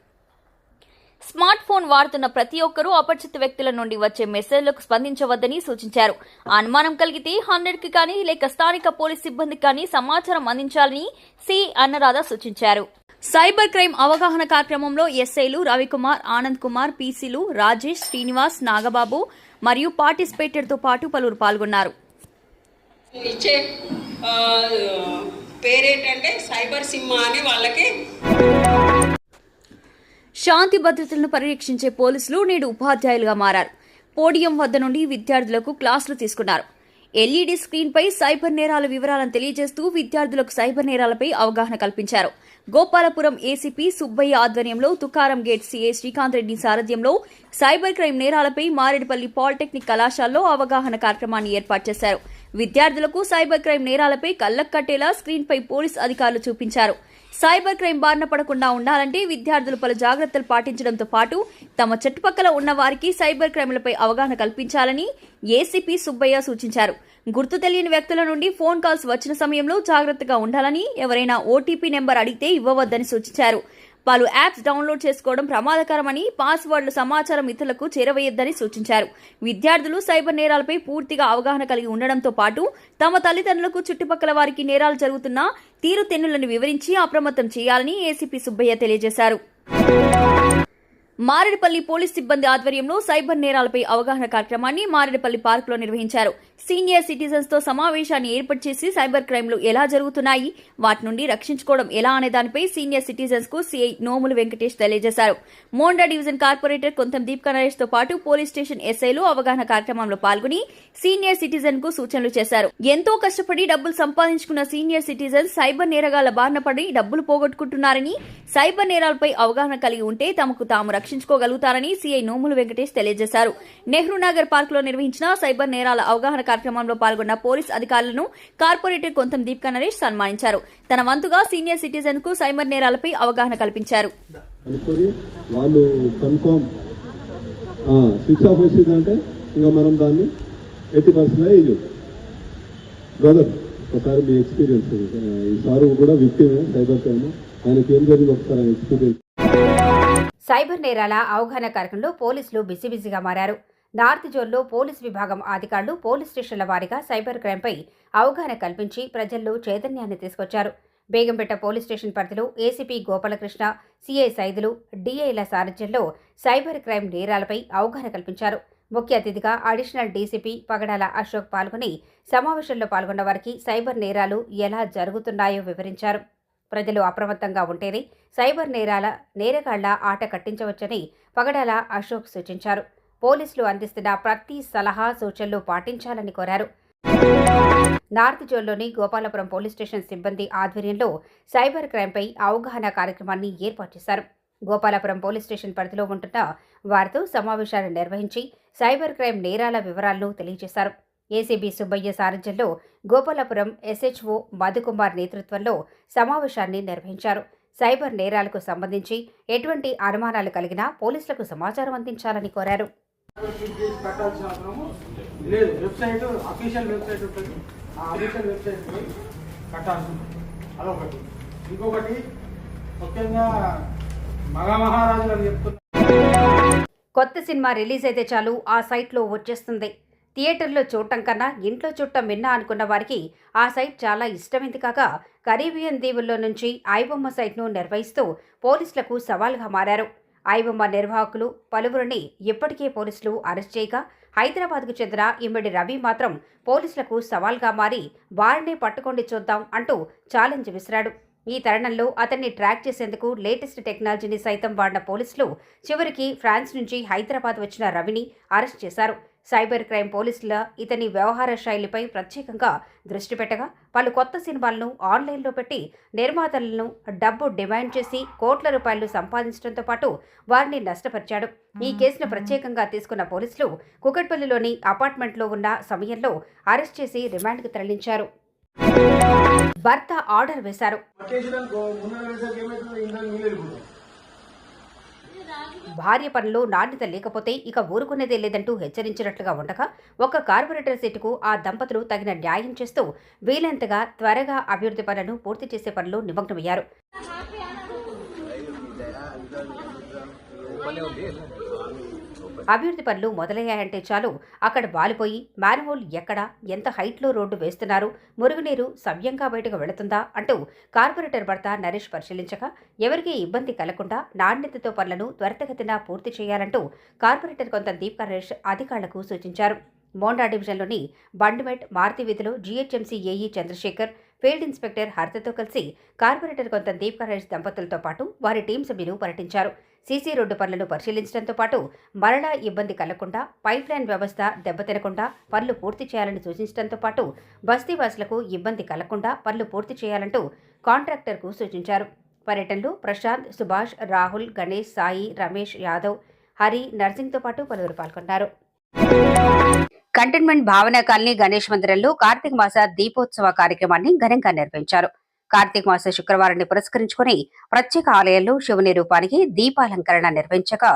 స్మార్ట్ ఫోన్ వాడుతున్న ప్రతి ఒక్కరూ అపరిచిత వ్యక్తుల నుండి వచ్చే మెసేజ్లకు స్పందించవద్దని సూచించారు. అనుమానం కలిగితే హండ్రెడ్కి కానీ లేక స్థానిక పోలీస్ సిబ్బందికి కానీ సమాచారం అందించాలని సి. అన్నరాధ సూచించారు. సైబర్ క్రైమ్ అవగాహన కార్యక్రమంలో ఎస్ఐలు రవికుమార్ ఆనంద్ కుమార్ పీసీలు రాజేష్ శ్రీనివాస్ నాగబాబు మరియు పార్టిసిపేటెడ్తో పాటు పలువురు పాల్గొన్నారు. పేరేంటంటే సైబర్ సిమ్మ అని వాళ్ళకి. శాంతి భద్రతలను పరిరక్షించే పోలీసులు నేడు ఉపాధ్యాయులుగా మారారు. పోడియం వద్ద నుండి విద్యార్థులకు క్లాసులు తీసుకున్నారు. ఎల్ఈడి స్క్రీన్పై సైబర్ నేరాల వివరాలను తెలియజేస్తూ విద్యార్థులకు సైబర్ నేరాలపై అవగాహన కల్పించారు. గోపాలపురం ఏసీపీ సుబ్బయ్య ఆధ్వర్యంలో తుకారం గేట్ సీఏ శ్రీకాంత్ రెడ్డి సారథ్యంలో సైబర్ క్రైమ్ నేరాలపై మారేడుపల్లి పాలిటెక్నిక్ కళాశాలలో అవగాహన కార్యక్రమాన్ని ఏర్పాటు చేశారు. విద్యార్థులకు సైబర్ క్రైమ్ నేరాలపై కళ్ళకు కట్టేలా స్క్రీన్పై పోలీస్ అధికారులు చూపించారు. సైబర్ క్రైమ్ బారిన పడకుండా ఉండాలంటే విద్యార్థులు పలు జాగ్రత్తలు పాటించడంతో పాటు తమ చుట్టుపక్కల ఉన్న వారికి సైబర్ క్రైమ్లపై అవగాహన కల్పించాలని ఏసీపీ సుబ్బయ్య సూచించారు. గుర్తు తెలియని వ్యక్తుల నుండి ఫోన్ కాల్స్ వచ్చిన సమయంలో జాగ్రత్తగా ఉండాలని ఎవరైనా ఓటీపీ నెంబర్ అడిగితే ఇవ్వవద్దని సూచించారు. పలు యాప్స్ డౌన్లోడ్ చేసుకోవడం ప్రమాదకరమని పాస్వర్డ్లు సమాచారం ఇతరులకు చేరవేయొద్దని సూచించారు. విద్యార్థులు సైబర్ నేరాలపై పూర్తిగా అవగాహన కలిగి ఉండడంతో పాటు తమ తల్లిదండ్రులకు చుట్టుపక్కల వారికి నేరాలు జరుగుతున్న తీరుతెన్నులను వివరించి అప్రమత్తం చేయాలని ఏసీపీ సుబ్బయ్య తెలియజేశారు. మారేడుపల్లి పోలీస్ సిబ్బంది ఆధ్వర్యంలో సైబర్ నేరాలపై అవగాహన కార్యక్రమాన్ని మారేడుపల్లి పార్కులో నిర్వహించారు. సీనియర్ సిటిజన్స్తో సమావేశాన్ని ఏర్పాటు చేసి సైబర్ క్రైమ్లు ఎలా జరుగుతున్నాయి వాటి నుండి రక్షించుకోవడం ఎలా అనే దానిపై సీనియర్ సిటిజన్స్కు సీఐ నోములు వెంకటేష్ తెలియజేశారు. మోండా డివిజన్ కార్పొరేటర్ కొంతం దీప్కా నరేష్తో పాటు పోలీస్ స్టేషన్ ఎస్ఐలు అవగాహన కార్యక్రమంలో పాల్గొని సీనియర్ సిటిజన్కు సూచనలు చేశారు. ఎంతో కష్టపడి డబ్బులు సంపాదించుకున్న సీనియర్ సిటిజన్స్ సైబర్ నేరగాళ్ళ బారిన పడి డబ్బులు పోగొట్టుకుంటున్నారని సైబర్ నేరాలపై అవగాహన కలిగి ఉంటే తమకు తాము రక్షించుకోగలుగుతారని సీఐ నోములు వెంకటేష్ తెలియజేశారు. నెహ్రూ నగర్ పార్క్లో నిర్వహించిన సైబర్ నేరాల అవగాహన కార్యక్రమంలో పాల్గొన్న పోలీస్ అధికారులను కార్పొరేటర్ కొంతం దీపికా నరేష్ సన్మానించారు. తన వంతుగా సీనియర్ సిటిజన్కు సైబర్ నేరాలపై అవగాహన కల్పించారు. వాళ్ళు కన్ఫామ్ స్విచ్ ఆఫ్ వచ్చిందంటే ఇంకా మనం దాన్ని ఎయిటీ పర్సెంట్ వేయదు బ్రదర్ ఒకసారి మీ ఎక్స్పీరియన్స్ ఈ సారు కూడా విక్టిమే సైబర్ క్రైమ్ ఆయనకి ఏం జరిగింది ఒకసారి ఆయన ఎక్స్పీరియన్స్ సైబర్ నేరాల అవగాహన కార్యక్రమంలో పోలీసులు బిజీబిజీగా మారారు. నార్త్ జోన్లో పోలీస్ విభాగం అధికారులు పోలీస్ స్టేషన్ల వారీగా సైబర్ క్రైమ్పై అవగాహన కల్పించి ప్రజల్లో చైతన్యాన్ని తీసుకొచ్చారు. బేగంపేట పోలీస్ స్టేషన్ పరిధిలో ఏసీపీ గోపాలకృష్ణ సీఐ సైదులు డిఐల సారథ్యంలో సైబర్ క్రైమ్ నేరాలపై అవగాహన కల్పించారు. ముఖ్య అతిథిగా అడిషనల్ డీసీపీ పగడాల అశోక్ పాల్గొని సమావేశంలో పాల్గొన్న వారికి సైబర్ నేరాలు ఎలా జరుగుతున్నాయో వివరించారు. ప్రజలు అప్రమత్తంగా ఉంటేనే సైబర్ నేరాల నేరగాళ్ళ ఆట కట్టించవచ్చని పగడాల అశోక్ సూచించారు. పోలీసులు అందిస్తున్న ప్రతి సలహా సూచనలు పాటించాలని కోరారు. నార్త్ జోన్లోని గోపాలపురం పోలీస్ స్టేషన్ సిబ్బంది ఆధ్వర్యంలో సైబర్ క్రైమ్పై అవగాహన కార్యక్రమాన్ని ఏర్పాటు చేశారు. గోపాలపురం పోలీస్ స్టేషన్ పరిధిలో ఉంటున్న వారితో సమావేశాలు నిర్వహించి సైబర్ క్రైమ్ నేరాల వివరాలను తెలియజేశారు. ఏసీబీ సుబ్బయ్య సారథ్యంలో గోపాలపురం ఎస్హెచ్ఓ మధుకుమార్ నేతృత్వంలో సమావేశాన్ని నిర్వహించారు. సైబర్ నేరాలకు సంబంధించి ఎటువంటి అనుమానాలు కలిగినా పోలీసులకు సమాచారం అందించాలని కోరారు. ఇంకొకటి ముఖ్యంగా మగ మహారాజులు కొత్త సినిమా రిలీజ్ అయితే చాలు ఆ సైట్లో వచ్చేస్తుంది. థియేటర్లో చూడటం కన్నా ఇంట్లో చూడటం విన్నా అనుకున్న వారికి ఆ సైట్ చాలా ఇష్టమైంది కాక కరీబియన్ దీవుల్లో నుంచి ఐబొమ్మ సైట్ను నిర్వహిస్తూ పోలీసులకు సవాల్గా మారారు. ఐబొమ్మ నిర్వాహకులు పలువురిని ఇప్పటికే పోలీసులు అరెస్ట్ చేయగా హైదరాబాద్కు చెందిన ఇమ్మడి రవి మాత్రం పోలీసులకు సవాల్గా మారి వారినే పట్టుకోండి చూద్దాం అంటూ ఛాలెంజ్ విసిరాడు. ఈ తరుణంలో అతన్ని ట్రాక్ చేసేందుకు లేటెస్ట్ టెక్నాలజీని సైతం వాడిన పోలీసులు చివరికి ఫ్రాన్స్ నుంచి హైదరాబాద్ వచ్చిన రవిని అరెస్ట్ చేశారు. సైబర్ క్రైమ్ పోలీసుల ఇతని వ్యవహార శైలిపై ప్రత్యేకంగా దృష్టి పెట్టగా పలు కొత్త సినిమాలను ఆన్లైన్లో పెట్టి నిర్మాతలను డబ్బు డిమాండ్ చేసి కోట్ల రూపాయలు సంపాదించడంతో పాటు వారిని నష్టపరిచాడు. ఈ కేసును ప్రత్యేకంగా తీసుకున్న పోలీసులు కుకట్పల్లిలోని అపార్ట్మెంట్లో ఉన్న సమయంలో అరెస్ట్ చేసి రిమాండ్కు తరలించారు. భర్త ఆర్డర్ వేశారు. భార్య పనులు నాణ్యత లేకపోతే ఇక ఊరుకునేదే లేదంటూ హెచ్చరించినట్లుగా ఉండగా ఒక కార్పొరేటర్ సీటుకు ఆ దంపతులు తగిన న్యాయం చేస్తూ వీలంతగా త్వరగా అభివృద్ధి పనులను పూర్తి చేసే పనులు నిమగ్నమయ్యారు. అభివృద్ధి పనులు మొదలయ్యాయంటే చాలు. అక్కడ వాలిపోయి మ్యాన్హోల్ ఎక్కడ? ఎంత హైట్లో రోడ్డు వేస్తున్నారు? మురుగునీరు సవ్యంగా బయటకు వెళుతుందా? అంటూ కార్పొరేటర్ భర్త నరేష్ పరిశీలించగా ఎవరికీ ఇబ్బంది కలగకుండా నాణ్యతతో పనులను త్వరితగతిన పూర్తి చేయాలంటూ కార్పొరేటర్ కొంత దీప్ నరేష్ అధికారులకు సూచించారు. మోండా డివిజన్లోని బండ్మెట్ మారుతి వీధిలో GHMC AE Chandrashekar field inspector హరితతో కలిసి కార్పొరేటర్ కొంత దీప్ నరేష్ దంపతులతో పాటు వారి టీం సభ్యులు పర్యటించారు. సీసీ రోడ్డు పనులను పరిశీలించడంతో పాటు మరలా ఇబ్బంది కలగకుండా పైప్ లైన్ వ్యవస్థ దెబ్బతినకుండా పనులు పూర్తి చేయాలని సూచించడంతో పాటు బస్తీవాసులకు ఇబ్బంది కలగకుండా పనులు పూర్తి చేయాలంటూ కాంట్రాక్టర్కు సూచించారు. పర్యటనలో ప్రశాంత్ సుభాష్ రాహుల్ గణేష్ సాయి రమేష్ యాదవ్ హరి నర్సింగ్తో పాటు పలువురు పాల్గొన్నారు. కంటైన్మెంట్ భావన కాలనీ గణేష్ మందిరంలో కార్తీక మాస దీపోత్సవ కార్యక్రమాన్ని ఘనంగా నిర్వహించారు. కార్తీక మాస శుక్రవారాన్ని పురస్కరించుకుని ప్రత్యేక ఆలయంలో శివుని రూపానికి దీపాలంకరణ నిర్వహించగా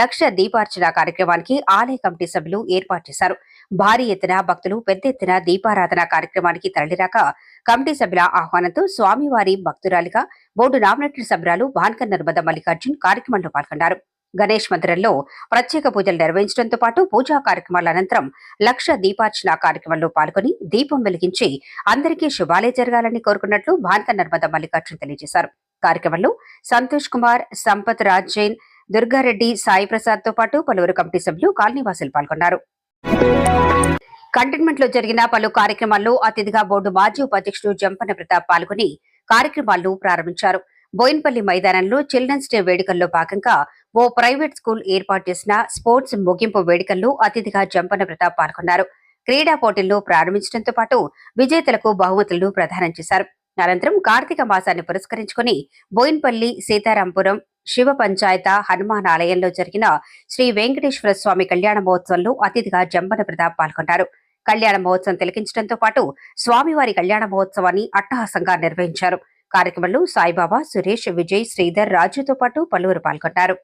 లక్ష దీపార్చన కార్యక్రమానికి ఆలయ కమిటీ సభ్యులు ఏర్పాటు చేశారు. భారీ ఎత్తున భక్తులు పెద్ద ఎత్తున దీపారాధన కార్యక్రమానికి తరలిరాక కమిటీ సభ్యుల ఆహ్వానంతో స్వామివారి భక్తురాలిగా బోర్డు నామినేటెడ్ సభ్యురాలు భాన్కర్ నర్మద మల్లికార్జున్ కార్యక్రమంలో పాల్గొన్నారు. గణేష్ మందిరంలో ప్రత్యేక పూజలు నిర్వహించడంతో పాటు పూజా కార్యక్రమాల అనంతరం లక్ష దీపార్చన కార్యక్రమంలో పాల్గొని దీపం వెలిగించి అందరికీ శుభాలే జరగాలని కోరుకున్నట్లు భారత నర్మద మల్లికార్జున్ తెలియజేశారు. కార్యక్రమంలో సంతోష్ కుమార్ సంపత్ రాజ్ జైన్ దుర్గారెడ్డి సాయి ప్రసాద్తో పాటు పలువురు కమిటీ సభ్యులు కాలనీవాసులు పాల్గొన్నారు. కంటైన్మెంట్లో జరిగిన పలు కార్యక్రమాల్లో అతిథిగా బోర్డు మాజీ ఉపాధ్యక్షుడు జంపన ప్రతాప్ పాల్గొని కార్యక్రమాలను ప్రారంభించారు. బోయిన్పల్లి మైదానంలో చిల్డ్రన్స్ డే వేడుకల్లో భాగంగా ఓ ప్రైవేట్ స్కూల్ ఏర్పాటు చేసిన స్పోర్ట్స్ ముగింపు వేడుకల్లో అతిథిగా జంపన ప్రతాప్ పాల్గొన్నారు. క్రీడా పోటీలను ప్రారంభించడంతో పాటు విజేతలకు బహుమతులను ప్రదానం చేశారు. అనంతరం కార్తీక మాసాన్ని పురస్కరించుకుని బోయిన్పల్లి సీతారాంపురం శివ పంచాయత హనుమాన్ ఆలయంలో జరిగిన శ్రీ వెంకటేశ్వర స్వామి కళ్యాణ మహోత్సవంలో అతిథిగా జంపన ప్రతాప్ పాల్గొన్నారు. కళ్యాణ మహోత్సవం తిలకించడంతో పాటు స్వామివారి కళ్యాణ మహోత్సవాన్ని అట్టహాసంగా నిర్వహించారు. కార్యక్రమంలో సాయిబాబా సురేష్ విజయ్ శ్రీధర్ రాజుతో పాటు పలువురు పాల్గొన్నారు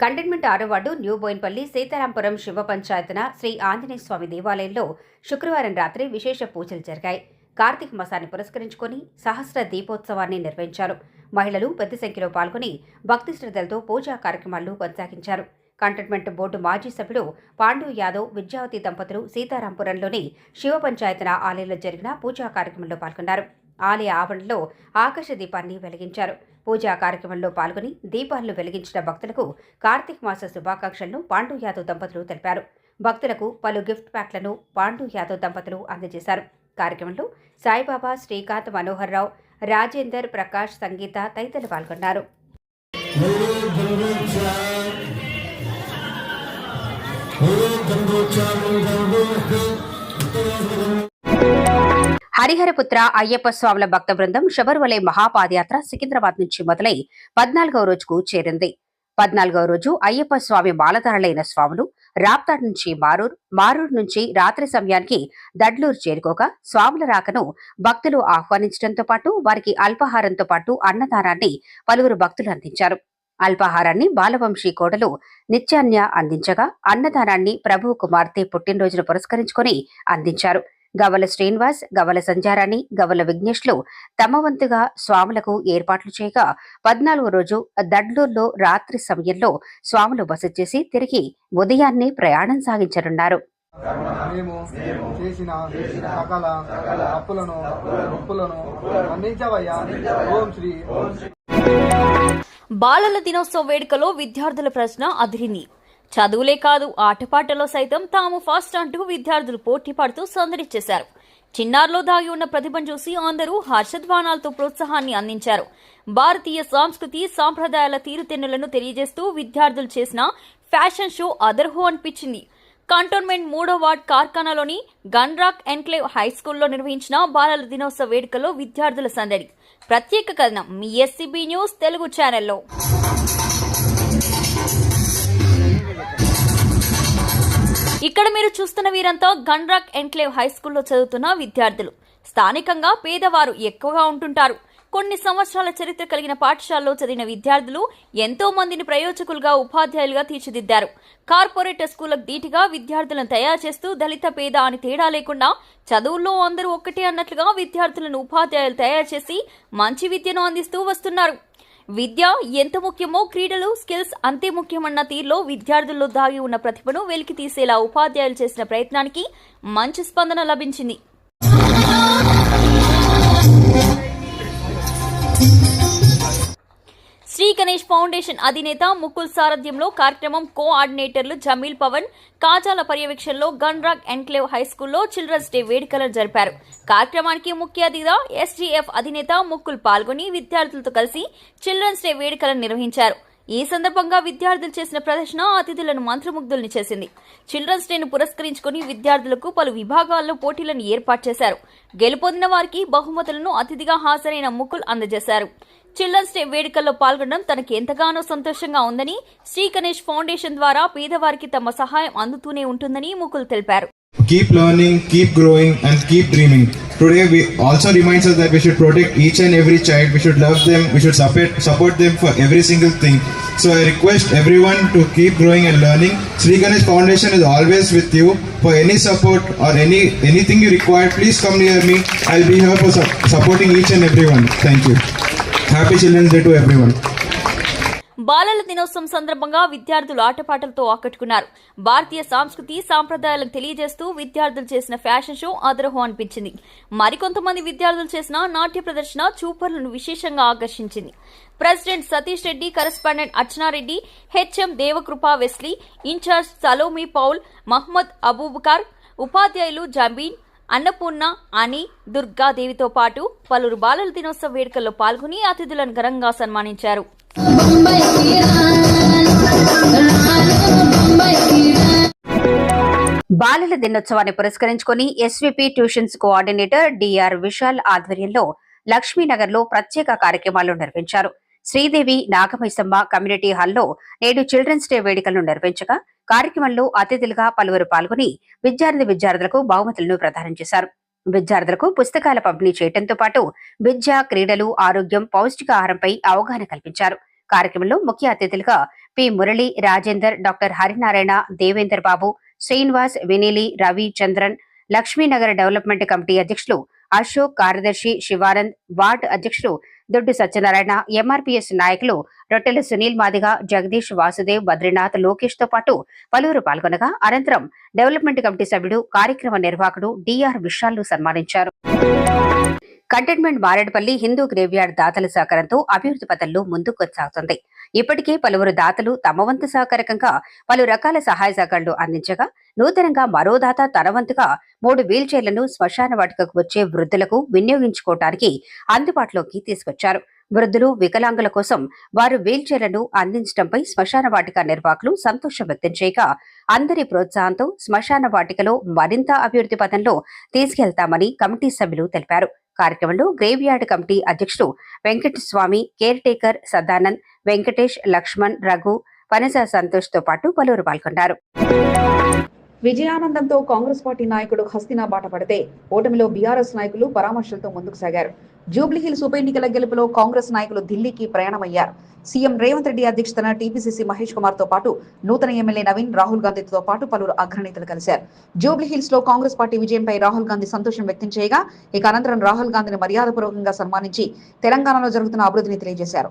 కంటైన్మెంట్ ఆరో వార్డు న్యూ బోయిన్పల్లి సీతారాంపురం శివ పంచాయతన శ్రీ ఆంజనేయ స్వామి దేవాలయంలో శుక్రవారం రాత్రి విశేష పూజలు జరిగాయి. కార్తీక మాసాన్ని పురస్కరించుకొని సహస్ర దీపోత్సవాన్ని నిర్వహించారు. మహిళలు పెద్ద సంఖ్యలో పాల్గొని భక్తి శ్రద్ధలతో పూజా కార్యక్రమాలు కొనసాగించారు. కంటైన్మెంట్ బోర్డు మాజీ సభ్యుడు పాండు యాదవ్ విద్యావతి దంపతులు సీతారాంపురంలోని శివ పంచాయతన ఆలయంలో జరిగిన పూజా కార్యక్రమంలో పాల్గొన్నారు. ఆలయ ఆవరణలో ఆకాశ దీపాన్ని వెలిగించారు. పూజా కార్యక్రమంలో పాల్గొని దీపాలను వెలిగించిన భక్తులకు కార్తీక మాస శుభాకాంక్షలను పాండు యాదవ్ దంపతులు తెలిపారు. భక్తులకు పలు గిఫ్ట్ ప్యాక్లను పాండు యాదవ్ దంపతులు అందజేశారు. కార్యక్రమంలో సాయిబాబా శ్రీకాంత్ మనోహర్ రావు రాజేందర్ ప్రకాష్ సంగీత తదితరులు పాల్గొన్నారు. హరిహరపుత్ర అయ్యప్ప స్వాముల భక్త బృందం శబరిమలై మహాపాదయాత్ర సికింద్రాబాద్ నుంచి మొదలై పద్నాలుగవ రోజుకు చేరింది. పద్నాలుగవ రోజు అయ్యప్ప స్వామి మాలధారులైన స్వాములు రాప్తాడ్ నుంచి మారూర్ మారూర్ నుంచి రాత్రి సమయానికి దడ్లూరు చేరుకోగా స్వాముల రాకను భక్తులు ఆహ్వానించడంతో పాటు వారికి అల్పాహారంతో పాటు అన్నదానాన్ని పలువురు భక్తులు అందించారు. అల్పాహారాన్ని బాలవంశీ కోడలు నిత్యాన్య అందించగా అన్నదానాన్ని ప్రభు కుమార్తె పుట్టినరోజును పురస్కరించుకొని అందించారు. గవల శ్రీనివాస్ గవల సంజారాణి గవల విఘ్నేష్లు తమ వంతుగా స్వాములకు ఏర్పాట్లు చేయగా పద్నాలుగో రోజు దడ్లూరులో రాత్రి సమయంలో స్వాములు బస చేసి తిరిగి ఉదయాన్నే ప్రయాణం సాగించనున్నారు. మేము చేసిన సకల ఓం శ్రీ. బాలల దినోత్సవ వేడుకలో విద్యార్థుల ప్రశ్న అదిరింది. చదువులే కాదు ఆటపాటలో సైతం తాము ఫస్ట్ అంటూ విద్యార్థులు పోటీ పడుతూ సందడి చేశారు చిన్నారులో దాగి ఉన్న ప్రతిభను చూసి అందరూ హర్షధ్వానాలతో ప్రోత్సాహాన్ని అందించారు. భారతీయ సంస్కృతి సాంప్రదాయాల తీరుతెన్నులను తెలియజేస్తూ విద్యార్థులు చేసిన ఫ్యాషన్ షో అదర్హో అనిపించింది. కంటోన్మెంట్ మూడో వార్డ్ కార్ఖానాలోని గన్రాక్ ఎన్క్లేవ్ హై స్కూల్లో నిర్వహించిన బాలల దినోత్సవ వేడుకలో విద్యార్థుల సందడి. ప్రత్యేక కథనం మీ ఎస్సీబీ న్యూస్ తెలుగు ఛానల్లో ఇక్కడ మీరు చూస్తున్న వీరంతా గన్రాక్ ఎన్క్లేవ్ హై స్కూల్లో చదువుతున్న విద్యార్థులు. స్థానికంగా పేదవారు ఎక్కువగా ఉంటుంటారు. కొన్ని సంవత్సరాల చరిత్ర కలిగిన పాఠశాలలో చదివిన విద్యార్థులు ఎంతో మందిని ప్రయోజకులుగా ఉపాధ్యాయులుగా తీర్చిదిద్దారు. కార్పొరేట్ స్కూళ్ళకు ధీటుగా విద్యార్థులను తయారు చేస్తూ దళిత పేద అని తేడా లేకుండా చదువుల్లో అందరూ ఒక్కటే అన్నట్లుగా విద్యార్థులను ఉపాధ్యాయులు తయారు చేసి మంచి విద్యను అందిస్తూ వస్తున్నారు. విద్య ఎంత ముఖ్యమో క్రీడలు స్కిల్స్ అంతే ముఖ్యమన్న తీరులో విద్యార్థుల్లో దాగి ఉన్న ప్రతిభను వెలికి తీసేలా ఉపాధ్యాయులు చేసిన ప్రయత్నానికి మంచి స్పందన లభించింది. శ్రీ గణేష్ ఫౌండేషన్ అధినేత ముకుల్ సారథ్యంలో కార్యక్రమం కోఆర్డినేటర్లు జమీల్ పవన్ కాజాల పర్యవేక్షణలో గన్రాక్ ఎన్క్లేవ్ హై స్కూల్లో చిల్డ్రన్స్ డే వేడుకలను జరిపారు. కార్యక్రమానికి ముఖ్య అతిథిగా ఎస్డీఎఫ్ అధినేత ముకుల్ పాల్గొని విద్యార్థులతో కలిసి చిల్డ్రన్స్ డే వేడుకలను నిర్వహించారు. ఈ సందర్భంగా విద్యార్థులు చేసిన ప్రదర్శన అతిథులను మంత్రముగ్ధుల్ని చేసింది. చిల్డ్రన్స్ డేను పురస్కరించుకుని విద్యార్థులకు పలు విభాగాల్లో పోటీలను ఏర్పాటు చేశారు. గెలుపొందిన వారికి బహుమతులను అతిథిగా హాజరైన ముకుల్ అందజేశారు. చిల్డ్రన్స్ డే వేడుకల్లో పాల్గొనడం తనకి ఎంతగానో సంతోషంగా ఉందని శ్రీ గణేష్ ఫౌండేషన్ ద్వారా పేదవారికి తమ సహాయం అందుతూనే ఉంటుందని ముకుల్ తెలిపారు keep learning, keep growing, and keep dreaming. Today, we also reminds us that we should protect each and every child. We should love them. We should support support them for every single thing. So I request everyone to keep growing and learning. Sri Ganesh Foundation is always with you. For any support or any anything you require, please come near me. I'll be here for su- supporting each and everyone. Thank you. Happy children's day to everyone బాలల దినోత్సవం సందర్భంగా విద్యార్థులు ఆటపాటలతో ఆకట్టుకున్నారు. భారతీయ సంస్కృతి సాంప్రదాయాలను తెలియజేస్తూ విద్యార్థులు చేసిన ఫ్యాషన్ షో అదరహం అనిపించింది. మరికొంతమంది విద్యార్థులు చేసిన నాట్య ప్రదర్శన చూపర్లను విశేషంగా ఆకర్షించింది. President Satish Reddy correspondent Archana Reddy HM Devakrupa Wesley incharge Salomi Paul Mohammed Abubakar ఉపాధ్యాయులు జబీన్ అన్నపూర్ణ అని దుర్గాదేవితో పాటు పలువురు బాలల దినోత్సవ వేడుకల్లో పాల్గొని అతిథులను ఘనంగా సన్మానించారు. బాలల దినోత్సవాన్ని పురస్కరించుకొని SVP tuitions coordinator Dr Vishal ఆధ్వర్యంలో లక్ష్మీనగర్లో ప్రత్యేక కార్యక్రమాలు నిర్వహించారు. శ్రీదేవి నాగమైసమ్మ కమ్యూనిటీ హాల్లో నేడు చిల్డ్రన్స్ డే వేడుకలను నిర్వహించగా కార్యక్రమంలో అతిథులుగా పలువురు పాల్గొని విద్యార్థి విద్యార్థులకు బహుమతులను ప్రదానం చేశారు. విద్యార్థులకు పుస్తకాల పంపిణీ చేయడంతో పాటు విద్య క్రీడలు ఆరోగ్యం పౌష్టికాహారంపై అవగాహన కల్పించారు. కార్యక్రమంలో ముఖ్య అతిథులుగా P Murali Rajender doctor Harinarayana Devender Babu Srinivas వినీలి Ravi Chandran Lakshminagar development committee అధ్యక్షులు అశోక్ కార్యదర్శి శివానంద్ వార్డ్ అధ్యక్షులు దొడ్డు సత్యనారాయణ ఎంఆర్పీఎస్ నాయకులు రొట్టెల సునీల్ మాదిగ జగదీష్ వాసుదేవ్ బద్రీనాథ్ లోకేష్తో పాటు పలువురు పాల్గొనగా అనంతరం డెవలప్మెంట్ కమిటీ సభ్యుడు కార్యక్రమ నిర్వాహకుడు డిఆర్ విశాల్ సన్మానించారు. కంటైన్మెంట్ మారేడుపల్లి హిందూ గ్రేవ్యార్డ్ దాతల సహకారంతో అభివృద్ధి పథంలో ముందుకు కొనసాగుతుంది ఇప్పటికే పలువురు దాతలు తమ వంతు సహకారకంగా పలు రకాల సహాయ సహకారాలు అందించగా నూతనంగా మరో దాత తన వంతుగా మూడు వీల్చైర్లను శ్మశాన వాటికకు వచ్చే వృద్ధులకు వినియోగించుకోవటానికి అందుబాటులోకి తీసుకొచ్చారు. వృద్ధులు వికలాంగుల కోసం వారు వీల్చైర్లను అందించడంపై శ్మశాన వాటిక నిర్వాహకులు సంతోషం వ్యక్తం చేయగా అందరి ప్రోత్సాహంతో శ్మశాన వాటికలో మరింత అభివృద్ధి పథంలో తీసుకెళ్తామని కమిటీ సభ్యులు తెలిపారు. కార్యక్రమంలో గ్రేవ్ యార్డ్ కమిటీ అధ్యక్షుడు వెంకటస్వామి కేర్ టేకర్ సదానంద్ వెంకటేష్ లక్ష్మణ్ రఘు పనస సంతోష్తో పాటు పలువురు పాల్గొన్నారు. విజయానందంతో కాంగ్రెస్ పార్టీ నాయకుడు హస్తినా బాట పడితే ఓటమిలో బీఆర్ఎస్ నాయకులు పరామర్శలతో ముందుకు సాగారు. జూబ్లీహిల్స్ ఉప ఎన్నికల గెలుపులో కాంగ్రెస్ నాయకులు ఢిల్లీకి ప్రయాణమయ్యారు. సీఎం రేవంత్ రెడ్డి అధ్యక్షతన టీపీసీసీ మహేష్ కుమార్తో పాటు నూతన ఎమ్మెల్యే నవీన్ రాహుల్ గాంధీతో పాటు పలువురు అగ్రనేతలు కలిశారు. జూబ్లీహిల్స్లో కాంగ్రెస్ పార్టీ విజయంపై రాహుల్ గాంధీ సంతోషం వ్యక్తం చేయగా ఇక అనంతరం రాహుల్ గాంధీని మర్యాదపూర్వకంగా సన్మానించి తెలంగాణలో జరుగుతున్న అభివృద్ధిని తెలియజేశారు.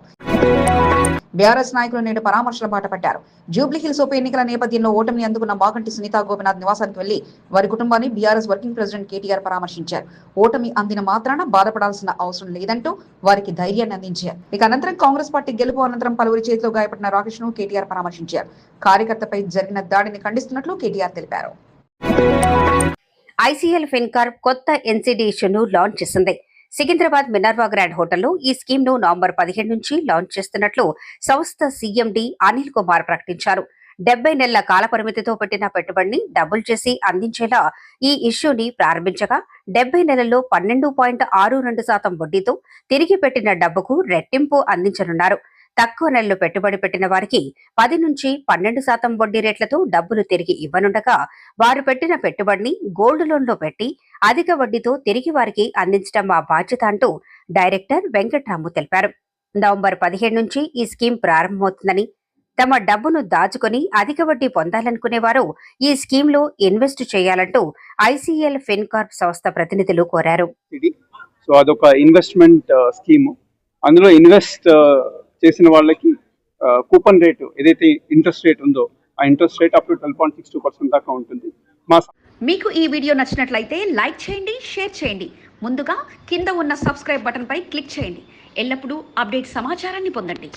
బీఆర్ఎస్ నాయకులు నేడు పరామర్శల బాట పట్టారు. జూబ్లీహిల్స్ ఉప ఎన్నికల నేపథ్యంలో ఓటమిని అందుకున్న బాగంటి సునీతా గోపినాథ్ నివాసానికి వెళ్ళి వారి కుటుంబాన్ని బీఆర్ఎస్ వర్కింగ్ ప్రెసిడెంట్ కేటీఆర్ పరామర్శించారు. ఓటమి అందిన మాత్రాన బాధపడాల్సిన అవసరం లేదంటూ వారికి ధైర్యాన్ని అందించారు. ఇక అనంతరం కాంగ్రెస్ పార్టీ గెలుపు అనంతరం పలువురి చేతిలో గాయపడిన రాకేష్ను కేటీఆర్ పరామర్శించారు. కార్యకర్తపై జరిగిన దాడిని ఖండిస్తున్నట్లు కేటీఆర్ తెలిపారు. ఐసీఎల్ ఫిన్కార్ కొత్త ఎన్సీడీ ఇష్యూను లాంచ్ చేసింది. సికింద్రాబాద్ మినర్వా గ్రాండ్ హోటల్లో ఈ స్కీమ్ను నవంబర్ పదిహేను నుంచి లాంచ్ చేస్తున్నట్లు సంస్థ సీఎండీ అనిల్ కుమార్ ప్రకటించారు. డెబ్బై నెలల కాల పరిమితితో పెట్టిన పెట్టుబడిని డబుల్ చేసి అందించేలా ఈ ఇష్యూని ప్రారంభించగా డెబ్బై నెలల్లో పన్నెండు పాయింట్ ఆరు రెండు శాతం వడ్డీతో తిరిగి పెట్టిన డబ్బుకు రెట్టింపు అందించనున్నారు. తక్కువ నెలలు పెట్టుబడి పెట్టిన వారికి పది నుంచి పన్నెండు శాతం వడ్డీ రేట్లతో డబ్బులు తిరిగి ఇవ్వనుండగా వారు పెట్టిన పెట్టుబడిని గోల్డ్ లోన్లో పెట్టి అధిక వడ్డీతో తిరిగి వారికి అందించడం మా బాధ్యత అంటూ డైరెక్టర్ వెంకట్రాము తెలిపారు. నవంబర్ పదిహేడు నుంచి ఈ స్కీమ్ ప్రారంభమవుతుందని తమ డబ్బును దాచుకుని అధిక వడ్డీ పొందాలనుకునేవారు ఈ స్కీమ్లో ఇన్వెస్ట్ చేయాలంటూ ఐసీఎల్ ఫిన్కార్ప్ సంస్థ ప్రతినిధులు కోరారు. సో అదొక ఇన్వెస్ట్మెంట్ స్కీమ్. అందులో ఇన్వెస్ట్ చేసిన వాళ్ళకి కూపన్ రేటు ఏదైతే ఇంట్రెస్ట్ రేట్ ఉందో ఆ interest rate up to twelve point six two percent దాకా ఉంటుంది. మా మీకు ఈ వీడియో నచ్చినట్లయితే లైక్ చేయండి షేర్ చేయండి. ముందుగా కింద ఉన్న సబ్స్క్రైబ్ బటన్పై క్లిక్ చేయండి. ఎల్లప్పుడూ అప్డేట్ సమాచారాన్ని పొందండి.